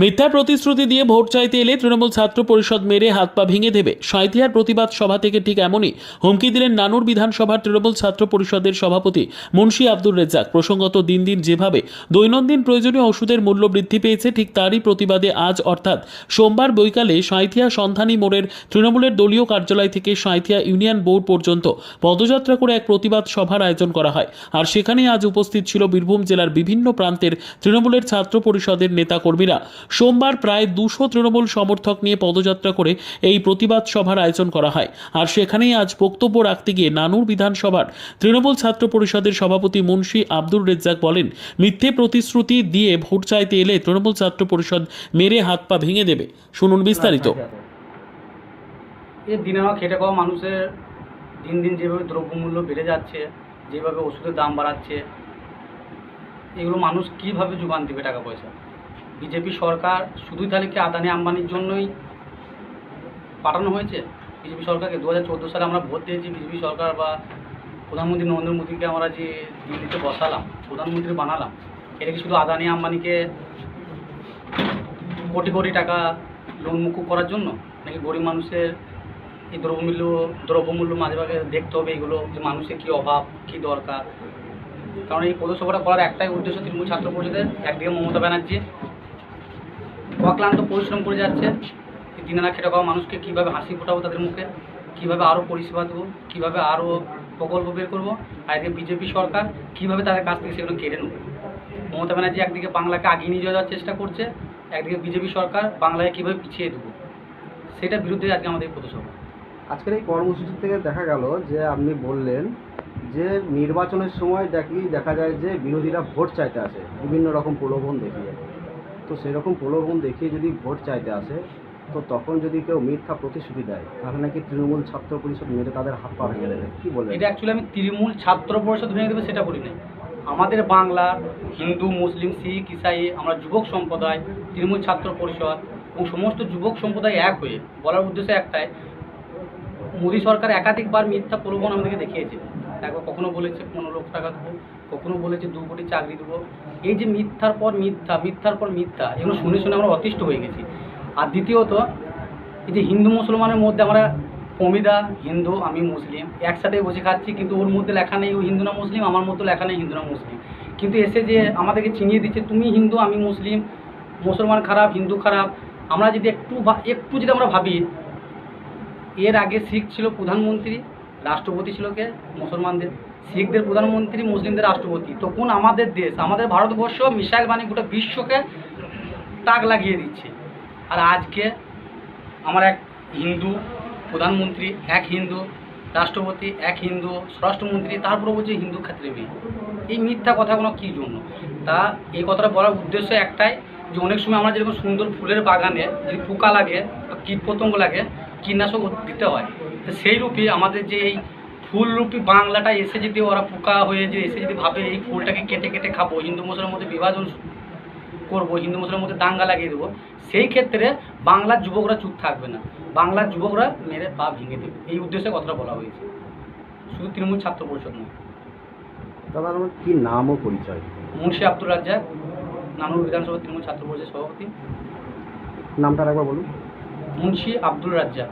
মিথ্যা প্রতিশ্রুতি দিয়ে ভোট চাইতে এলে তৃণমূল ছাত্র পরিষদ মেরে হাত পা ভেঙে দেবে। সাঁইথিয়ার প্রতিবাদ সভা থেকে ঠিক এমনই। হুমকি দিলেন নানুর বিধানসভার তৃণমূল ছাত্র পরিষদের সভাপতি মুন্সি আব্দুর রেজ্জাক। প্রসঙ্গত, দিন দিন যেভাবে দৈনন্দিন প্রয়োজনীয় ওষুধের মূল্য বৃদ্ধি পেয়েছে, ঠিক তারই প্রতিবাদে আজ, অর্থাৎ সোমবার বৈকালে সাঁইথিয়া সন্ধানী মোড়ের তৃণমূলের দলীয় কার্যালয় থেকে সাঁইথিয়া ইউনিয়ন বোর্ড পর্যন্ত পদযাত্রা করে এক প্রতিবাদ সভার আয়োজন করা হয়। আর সেখানেই আজ উপস্থিত ছিল বীরভূম জেলার বিভিন্ন প্রান্তের তৃণমূলের ছাত্র পরিষদের নেতাকর্মীরা। সোমবার প্রায় দুশো তৃণমূল সমর্থক নিয়ে পদযাত্রা করে এই প্রতিবাদ সভার আয়োজন করা হয়। আর সেখানেই আজ বক্তব্য রাখতে গিয়ে নানুর বিধানসভার তৃণমূল ছাত্র পরিষদের সভাপতি মুন্সি আব্দুর রেজ্জাক বলেন, মিথ্যে প্রতিশ্রুতি দিয়ে ভোট চাইতে এলে তৃণমূল ছাত্র পরিষদ মেরে হাত পা ভেঙে দেবে। শুনুন বিস্তারিত। এই দিনে খেটে খাওয়া মানুষের দিন দিন যেভাবে দ্রব্যমূল্য বেড়ে যাচ্ছে, যেভাবে ওষুধের দাম বাড়াচ্ছে, এগুলো মানুষ কীভাবে যোগান দেবে টাকা পয়সা? বিজেপি সরকার শুধুই তাহলে কি আদানি আম্বানির জন্যই পাঠানো হয়েছে? বিজেপি সরকারকে? দু হাজার চোদ্দ সালে আমরা ভোট দিয়েছি, বিজেপি সরকার বা প্রধানমন্ত্রী নরেন্দ্র মোদীকে আমরা যে দিল্লিতে বসালাম, প্রধানমন্ত্রী বানালাম, এটা কি শুধু আদানি আম্বানিকে কোটি কোটি টাকা লোন মুকুব করার জন্য? নাকি গরিব মানুষের এই দ্রব্যমূল্য দ্রব্যমূল্য মাঝে মাঝে দেখতে হবে এগুলো, যে মানুষের কী অভাব, কী দরকার? কারণ এই পৌরসভাটা করার একটাই উদ্দেশ্য তৃণমূল ছাত্র পরিষদের, একদিকে মমতা ব্যানার্জি অক্লান্ত পরিশ্রম করে যাচ্ছে। দিনে না খেটে খাওয়া মানুষকে কীভাবে হাসি ফোটাবো তাদের মুখে, কীভাবে আরও পরিষেবা দেবো, কীভাবে আরও প্রকল্প বের করব, আর এদিকে বিজেপি সরকার কীভাবে তাদের কাছ থেকে সেগুলো কেড়ে নেব। মমতা ব্যানার্জি একদিকে বাংলাকে আগিয়ে নিয়ে যাওয়ার চেষ্টা করছে, একদিকে বিজেপি সরকার বাংলায় কীভাবে পিছিয়ে দেবো, সেটার বিরুদ্ধে আজকে আমাদের পথসভা। আজকের এই কর্মসূচি থেকে দেখা গেল যে আপনি বললেন যে নির্বাচনের সময় দেখি দেখা যায় যে বিরোধীরা ভোট চাইতে আসে, বিভিন্ন রকম প্রলোভন দেখিয়ে। তো সেরকম প্রলোভন দেখিয়ে যদি ভোট চাইতে আসে, তো তখন যদি কেউ মিথ্যা প্রতিশ্রুতি দেয়, তাহলে নাকি তৃণমূল ছাত্র পরিষদ মেরে তাদের হাত পা ভেঙে দেবে। কি বলবেন এটা অ্যাকচুয়ালি আমি তৃণমূল ছাত্র পরিষদ ভেঙে দেবে সেটা বলি নাই আমাদের বাংলা, হিন্দু, মুসলিম, শিখ, ইসাই, আমরা যুবক সম্প্রদায়, তৃণমূল ছাত্র পরিষদ এবং সমস্ত যুবক সম্প্রদায় এক হয়ে, বলার উদ্দেশ্য একটাই, মোদী সরকার একাধিকবার মিথ্যা প্রলোভন আমাদেরকে দেখিয়েছে। একবার কখনো বলেছে পনেরো লক্ষ টাকা দেবো, কখনো বলেছে দু কোটি চাকরি দেবো। এই যে মিথ্যার পর মিথ্যা, মিথ্যার পর মিথ্যা, এগুলো শুনে শুনে আমরা অতিষ্ঠ হয়ে গেছি। আর দ্বিতীয়ত, এই যে হিন্দু মুসলমানের মধ্যে আমরা প্রমিদা হিন্দু, আমি মুসলিম, একসাথে বসে খাচ্ছি, কিন্তু ওর মধ্যে লেখা নেই, ও হিন্দু না মুসলিম, আমার মধ্যে লেখা নেই হিন্দু না মুসলিম। কিন্তু এসে যে আমাদেরকে চিনিয়ে দিচ্ছে, তুমি হিন্দু, আমি মুসলিম, মুসলমান খারাপ, হিন্দু খারাপ। আমরা যদি একটু একটু যদি আমরা ভাবি, এর আগে শিখ ছিল প্রধানমন্ত্রী রাষ্ট্রপতি ছিল কে? মুসলমানদের, শিখদের প্রধানমন্ত্রী, মুসলিমদের রাষ্ট্রপতি। তখন আমাদের দেশ, আমাদের ভারতবর্ষ, মিসাইল বানিয়ে গোটা বিশ্বকে তাক লাগিয়ে দিচ্ছে। আর আজকে আমার এক হিন্দু প্রধানমন্ত্রী, এক হিন্দু রাষ্ট্রপতি, এক হিন্দু স্বরাষ্ট্রমন্ত্রী তারপরে বলছে হিন্দু ক্ষেত্রে মেয়ে এই মিথ্যা কথাগুলো কী জন্য? তা এই কথাটা বলার উদ্দেশ্য একটাই যে অনেক সময় আমরা যেরকম সুন্দর ফুলের বাগানে যদি পোকা লাগে বা কীটপতঙ্গ লাগে, কীটনাশক দিতে হয়। তো সেই রূপে আমাদের যে এই ফুলরূপী বাংলাটা এসে যদি ওরা পোকা হয়ে যে এসে যদি ভাবে এই ফুলটাকে কেটে কেটে খাব হিন্দু মুসলমানের মধ্যে বিভাজন করব হিন্দু মুসলমানের মধ্যে দাঙ্গা লাগিয়ে দেবো সেই ক্ষেত্রে বাংলার যুবকরা চুপ থাকবে না। বাংলার যুবকরা মেরে পা ভেঙে দেবে। এই উদ্দেশ্যে কথাটা বলা হয়েছে। শুধু তৃণমূল ছাত্র পরিষদ নয়। দাদা আমার কি নাম ও পরিচয়? মুন্সি আব্দুল রাজ্জাক নানুর বিধানসভা তৃণমূল ছাত্র পরিষদ সভাপতি। নামটা একবার বলুন। মুন্সি আব্দুল রাজ্জাক।